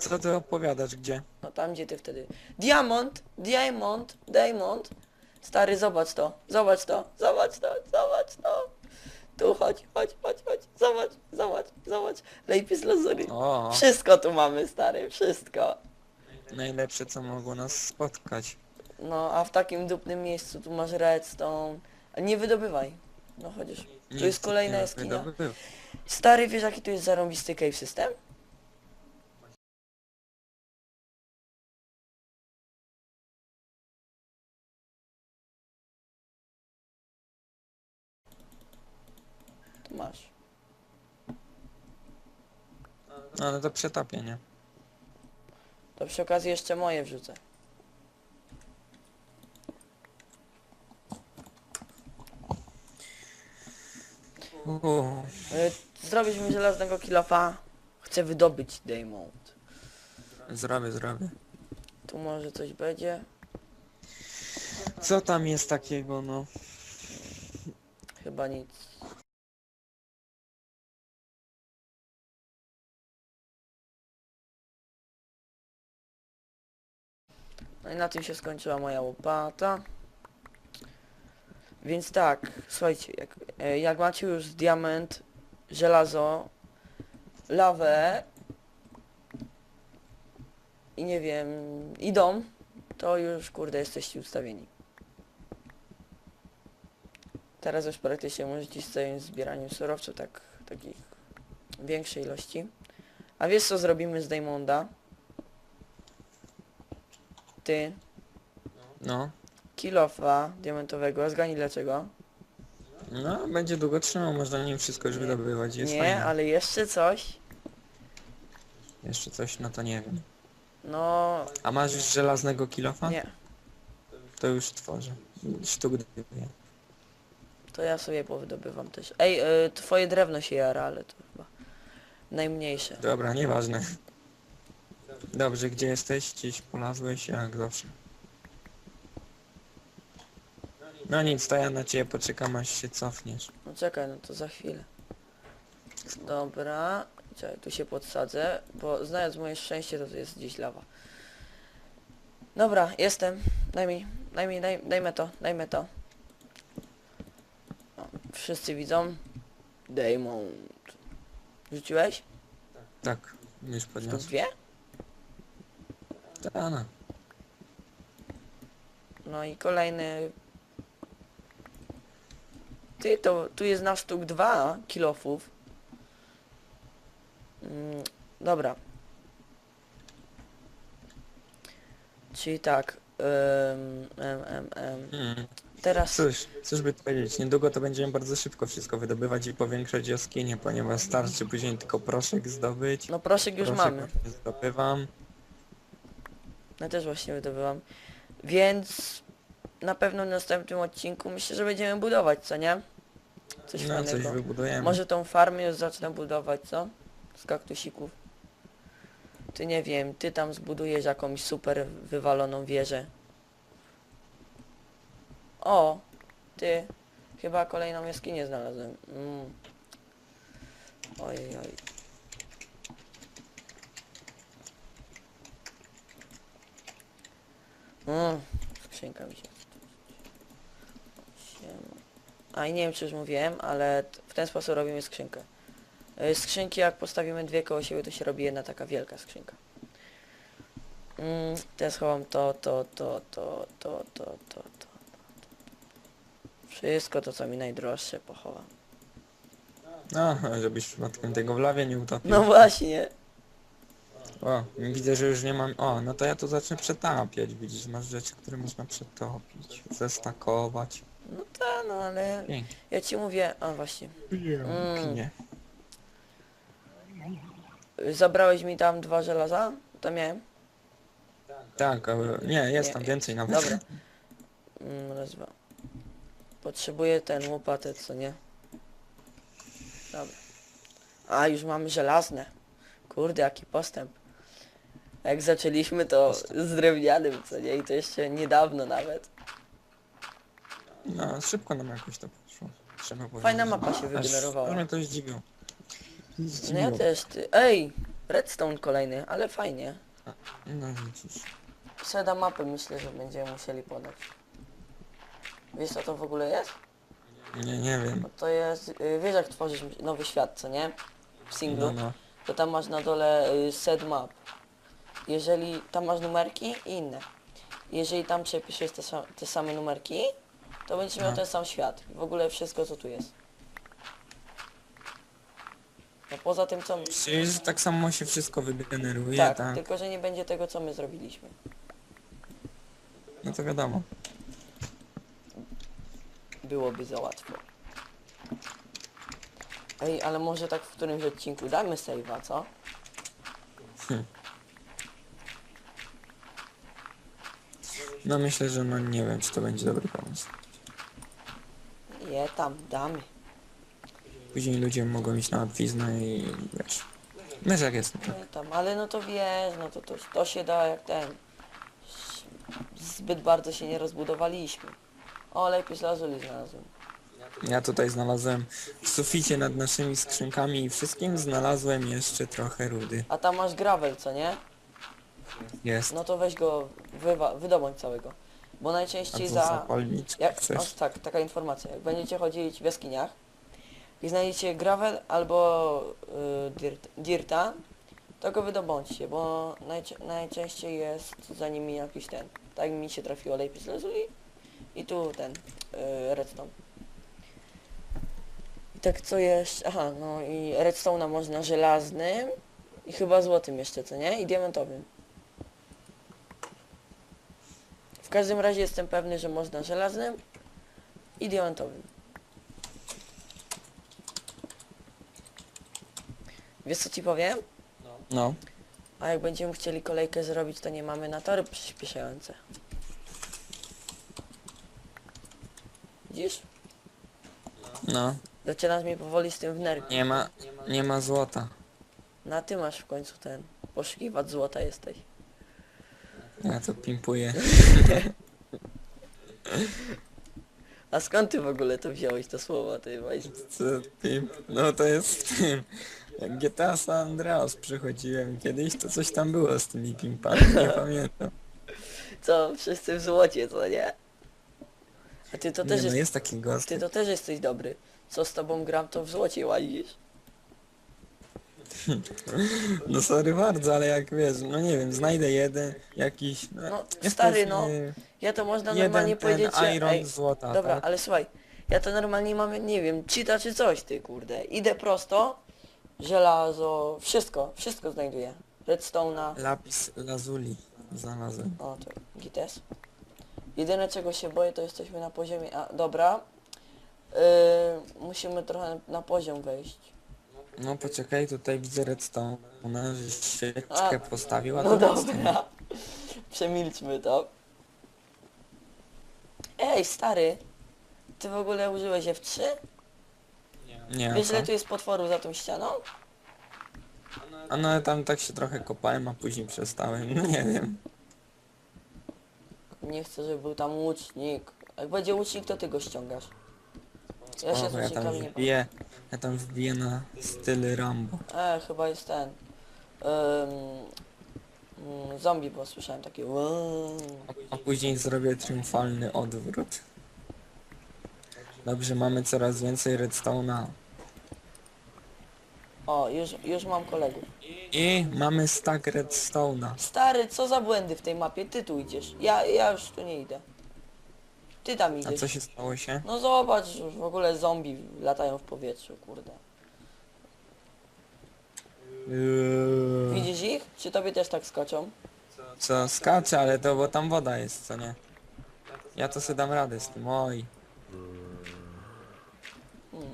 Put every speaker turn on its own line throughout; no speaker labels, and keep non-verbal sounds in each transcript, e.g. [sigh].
Co ty opowiadasz, gdzie?
No tam gdzie ty wtedy. Diamont, diamond, diamond. Stary, zobacz to, zobacz to, zobacz to, zobacz to. Tu chodź, chodź, chodź, chodź, zobacz, zobacz, zobacz. Lapis lazury.
O,
Wszystko tu mamy, stary, wszystko.
najlepsze co mogło nas spotkać.
No, a w takim dupnym miejscu tu masz redstone. A nie wydobywaj. No chociaż. Tu
Nic
jest kolejna
nie
jaskinia.
wydobywa.
Stary, wiesz jaki tu jest zarąbisty cave system? Tu masz.
No ale to przetapienie.
To przy okazji jeszcze moje wrzucę.
Uuu,
Y, Zrobisz mi żelaznego kilofa. Chcę wydobyć diamond.
zrobię, zrobię.
Tu może coś będzie.
Co tam jest takiego, no?
Chyba nic. No i na tym się skończyła moja łopata. Więc tak, słuchajcie, jak, e, jak macie już diament, żelazo, lawę i nie wiem, i dom, to już kurde jesteście ustawieni. Teraz już praktycznie możecie z całym zbieraniem surowców, tak, takich większej ilości. A wiesz co zrobimy z Diamonda? Ty,
No.
kilofa diamentowego, zgani dlaczego?
No, będzie długo trzymał, można nim wszystko już wydobywać, jest
Nie,
fajnie.
ale jeszcze coś.
Jeszcze coś, no to nie wiem.
No,
A masz już żelaznego kilofa?
nie.
To już tworzę. Sztuk dwie.
To ja sobie powydobywam też. Ej, y, twoje drewno się jara, ale to chyba najmniejsze.
Dobra, nieważne. Dobrze, gdzie jesteś? Gdzieś polazłeś, jak zawsze. No nic, to ja na ciebie poczekam, aż się cofniesz.
No czekaj, no to za chwilę. Dobra, czekaj, tu się podsadzę, bo znając moje szczęście, to tu jest gdzieś lawa. Dobra, jestem. Daj mi, daj mi, daj, dajmy to, dajmy to. O, wszyscy widzą. Diamond. Rzuciłeś?
Tak, już podniosłem.
dwie?
Ta, no.
I kolejny... Ty, to tu jest na sztuk dwa kilofów. Mm, dobra. Czyli tak. Ym, em, em, em.
Hmm.
Teraz...
Cóż, cóż by powiedzieć, niedługo to będziemy bardzo szybko wszystko wydobywać i powiększać jaskinie, ponieważ starczy później tylko proszek zdobyć.
No proszek już
proszek
mamy.
zdobywam.
Ja też właśnie wydobyłam. Więc na pewno w następnym odcinku myślę, że będziemy budować, co nie? Coś
No coś
fajnego.
wybudujemy.
Może tą farmę już zacznę budować, co? Z kaktusików. Ty nie wiem, ty tam zbudujesz jakąś super wywaloną wieżę. O! Ty. Chyba kolejną jaskinię znalazłem. Mm. Ojej, oj. Mm, skrzynka mi się. A i nie wiem czy już mówiłem, ale w ten sposób robimy skrzynkę. Y, Skrzynki jak postawimy dwie koło siebie, to się robi jedna taka wielka skrzynka. Mm, teraz chowam to, to, to, to, to, to, to, to, to. Wszystko to co mi najdroższe pochowam.
No, żebyś przypadkiem tego w lawie nie utopił.
No właśnie.
O, widzę, że już nie mam... O, no to ja tu zacznę przetapiać, widzisz, masz rzeczy, które można przetopić, zestakować.
No tak, no ale
Pięknie.
ja ci mówię, a właśnie.
Pięknie.
Y, Zabrałeś mi tam dwa żelaza? To miałem.
Tak, ale nie, jest
Nie,
tam więcej nawet.
Dobra. Mm, raz, dwa. Potrzebuję ten łopatę, co nie? Dobra. A, już mamy żelazne. Kurde, jaki postęp. Jak zaczęliśmy to z drewnianym, co nie? I to jeszcze niedawno nawet.
No, szybko nam jakoś to poszło. Trzeba.
Fajna mapa się
Aż-
wygenerowała.
aż mnie to zdziwiło.
No ja
Zdziwiło.
też, ty. Ej! Redstone kolejny, ale fajnie.
No widzisz.
Seda mapy myślę, że będziemy musieli podać. Wiesz co to w ogóle jest?
Nie, nie wiem.
No to jest, y, wiesz jak tworzysz nowy świat, co nie? W singlu.
No, no.
To tam masz na dole y, set map. Jeżeli tam masz numerki i inne. Jeżeli tam przepiszesz te, sa- te same numerki, to będziesz miał
No.
ten sam świat. W ogóle wszystko co tu jest. No poza tym co...
Że tak samo się wszystko wygeneruje,
Tak,
tak?
tylko że nie będzie tego co my zrobiliśmy.
No to wiadomo.
Byłoby za łatwo. Ej, ale może tak w którymś odcinku damy save'a, co?
No myślę, że no nie wiem, czy to będzie dobry pomysł.
Je tam, damy.
Później ludzie mogą iść na odwiznę i wiesz. Wiesz jak jest.
No i tam, ale no to wiesz, no to, to, to się da jak ten. Zbyt bardzo się nie rozbudowaliśmy. O, lepiej lazuli znalazłem.
Ja tutaj znalazłem w suficie nad naszymi skrzynkami i wszystkim znalazłem jeszcze trochę rudy.
A tam masz gravel, co nie?
Jest.
No to weź go, wywa- wydobądź całego. Bo najczęściej za...
zapalniczkę
Jak, o, tak, taka informacja. Jak będziecie chodzić w jaskiniach i znajdziecie gravel albo y, dirt, dirta, to go wydobądźcie, bo najczę- najczęściej jest za nimi jakiś ten. Tak mi się trafiło lapis lazuli i tu ten y, redstone. I tak co jeszcze? Aha, no i redstone'a można żelaznym i chyba złotym jeszcze, co nie? I diamentowym. W każdym razie jestem pewny, że można żelaznym i diamentowym. Wiesz co ci powiem?
No.
A jak będziemy chcieli kolejkę zrobić, to nie mamy na tory przyspieszające. Widzisz?
No.
Zaczynasz mi powoli z tym wnerwić.
Nie ma, nie ma złota.
Na ty masz w końcu ten. Poszukiwać złota jesteś.
Ja to pimpuję. [laughs]
A skąd ty w ogóle to wziąłeś to słowo, ty weź.
Co pimp? No to jest w tym. Jak GTA San Andreas przychodziłem kiedyś, to coś tam było z tymi pimpami, nie [laughs] pamiętam.
Co, wszyscy w złocie, co nie? A ty to
Nie,
też
no
jest,
jest taki gość.
ty to też jesteś dobry. Co z tobą gram, to w złocie łazisz.
No sorry bardzo, ale jak wiesz, no nie wiem, znajdę jeden, jakiś... No,
No, stary, no. Ja to można normalnie
Jeden
powiedzieć,
ten
że...
iron
Ej,
złota,
dobra,
tak?
ale słuchaj. Ja to normalnie mam, nie wiem, cheata czy coś, ty kurde. Idę prosto, żelazo, wszystko, wszystko znajduję. Redstone'a,
Lapis lazuli znalazłem.
o to, gites. Jedyne czego się boję, to jesteśmy na poziomie, a dobra. Yy, musimy trochę na poziom wejść.
No poczekaj, tutaj widzę redstone, że świeczkę
A,
postawiła,
No
to redstone.
dobra. [laughs] Przemilczmy to. Ej, stary. Ty w ogóle użyłeś F3?
Nie,
Wiesz ile tu jest potworów za tą ścianą?
A no tam tak się trochę kopałem, a później przestałem, no nie wiem.
Nie chcę, żeby był tam łucznik. Jak będzie łucznik, to ty go ściągasz. Ja się z
ja tam
łucznikami nie bawię.
wbiję, ja tam wbiję na styl Rambo.
E, chyba jest ten. Ym, mm, zombie, bo słyszałem takie. "Wow".
A później zrobię triumfalny odwrót. Dobrze, mamy coraz więcej redstone'a.
O, już, już mam kolegów.
I mamy stack redstone'a.
Stary, co za błędy w tej mapie? Ty tu idziesz. Ja, ja już tu nie idę. Ty tam
A
idziesz.
co się stało się?
No zobacz, już w ogóle zombie latają w powietrzu, kurde.
Yy,
Widzisz ich? Czy tobie też tak skoczą?
Co, skacze, ale to bo tam woda jest, co nie? Ja to sobie dam radę z tym, oj.
Hmm.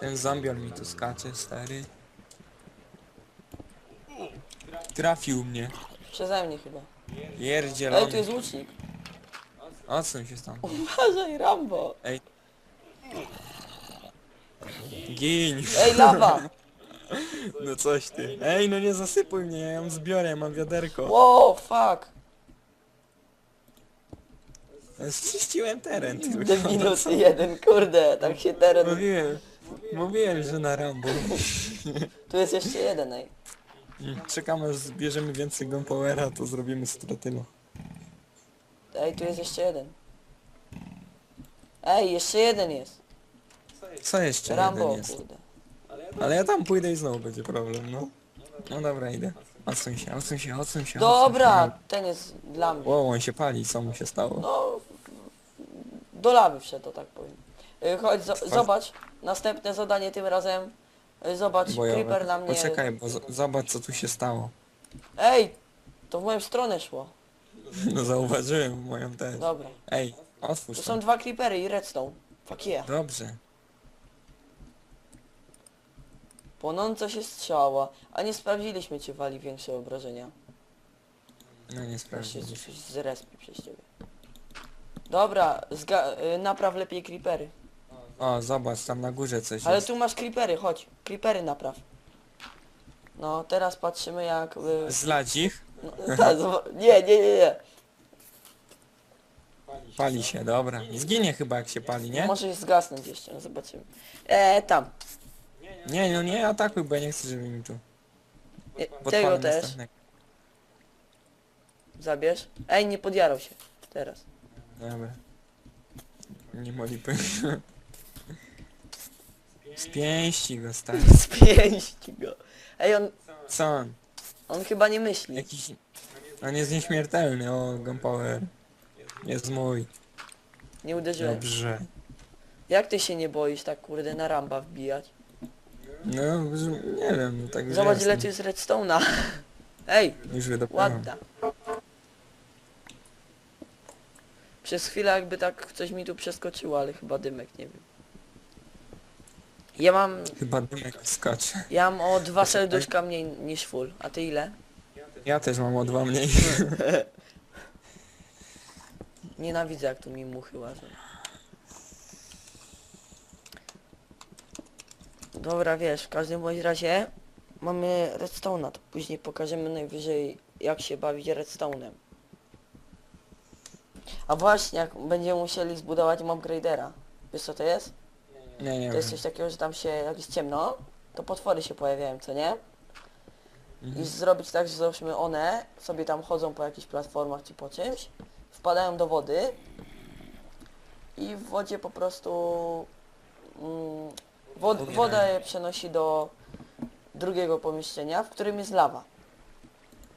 Ten zombior mi tu skacze, stary. Trafił mnie.
Przeze mnie chyba. Ej, tu jest łucznik.
Odsuń się stąd.
Uważaj, Rambo.
Gin.
Ej, lawa. [laughs]
No coś ty. Ej, no nie zasypuj mnie, ja ją zbiorę, ja mam wiaderko.
Wow, fuck.
Czyściłem teren tylko.
Debilus jeden, kurde, tak się teren...
Mówiłem, mówiłem, że na Rambo.
Tu jest jeszcze jeden, ej.
Czekamy aż zbierzemy więcej gunpowera, to zrobimy stratylo.
Ej, tu jest jeszcze jeden. Ej, jeszcze jeden jest.
Co jeszcze
Rambo,
jeden jest?
kurde.
Ale ja tam pójdę i znowu będzie problem, no. No dobra, idę. Odsuń się, odsuń się, odsuń się.
Dobra,
odsuń
ten jest dla mnie.
się. Wow, on się pali, co mu się stało?
No, do lawy wszedł, to tak powiem. Y, Chodź, zo- zobacz, następne zadanie tym razem. Y, Zobacz,
Bojowe.
creeper na mnie.
Poczekaj, bo z- zobacz co tu się stało.
Ej, to w moją stronę szło.
No zauważyłem moją też.
Dobra.
Ej, otwórz to.
są dwa creepery i redstone. Fuck yeah.
Dobrze.
Płonąca się strzała, a nie sprawdziliśmy czy wali większe obrażenia.
No nie
Właśnie
sprawdziliśmy.
coś przez ciebie. Dobra, zga- y, napraw lepiej creepery.
O, zobacz, tam na górze coś
Ale
jest.
tu masz creepery, chodź. Creepery napraw. No, teraz patrzymy jak... Y,
Zladź ich,
no, [laughs] ta, zoba- nie, nie, nie, nie.
pali się, dobra. Zginie chyba jak się pali, nie?
Może zgasnąć jeszcze, no zobaczymy. E, tam.
Nie, no nie atakuj, bo ja nie chcę, żeby mi tu
E, tego też.
następnego.
Zabierz. Ej, nie podjarał się. Teraz.
Dobra. Nie molipy. Spięści go, stary.
Spięści [laughs] go. Ej, on,
Co on?
on chyba nie myśli.
Jakiś... On jest nieśmiertelny, o, Gunpower. Jest mój.
Nie uderzyłem.
Dobrze.
Jak ty się nie boisz tak kurde na ramba wbijać?
No, nie wiem, no tak
Zobacz ile tu jest redstone'a. [laughs] Ej,
Już
ładna. Przez chwilę jakby tak coś mi tu przeskoczyło, ale chyba dymek, nie wiem. Ja mam,
Chyba dymek skacze.
ja mam o dwa serduszka mniej niż full. A ty ile?
Ja też mam o dwa mniej. [laughs]
Nienawidzę jak tu mi muchy łażą. Dobra, wiesz, w każdym bądź razie mamy redstone'a, to później pokażemy najwyżej jak się bawić redstone'em. A właśnie, jak będziemy musieli zbudować mobgradera. Wiesz co to jest?
Nie, nie
To
wiem.
jest coś takiego, że tam się, jak jest ciemno, to potwory się pojawiają, co nie? I
Mhm.
zrobić tak, że załóżmy one sobie tam chodzą po jakichś platformach czy po czymś, wpadają do wody i w wodzie po prostu mm, wod, woda je przenosi do drugiego pomieszczenia, w którym jest lawa.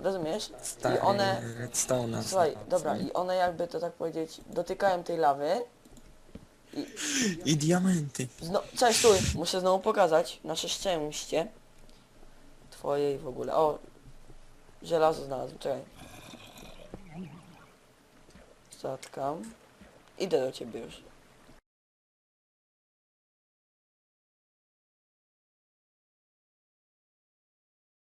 Rozumiesz?
Stary
I one,
redstone'a.
słuchaj, dobra, i one jakby to tak powiedzieć, dotykają tej lawy.
I diamenty.
Zno, cześć, stój, muszę znowu pokazać nasze szczęście. Twoje i w ogóle. O, żelazo znalazłem, czekaj. Zatkam. Idę do ciebie już.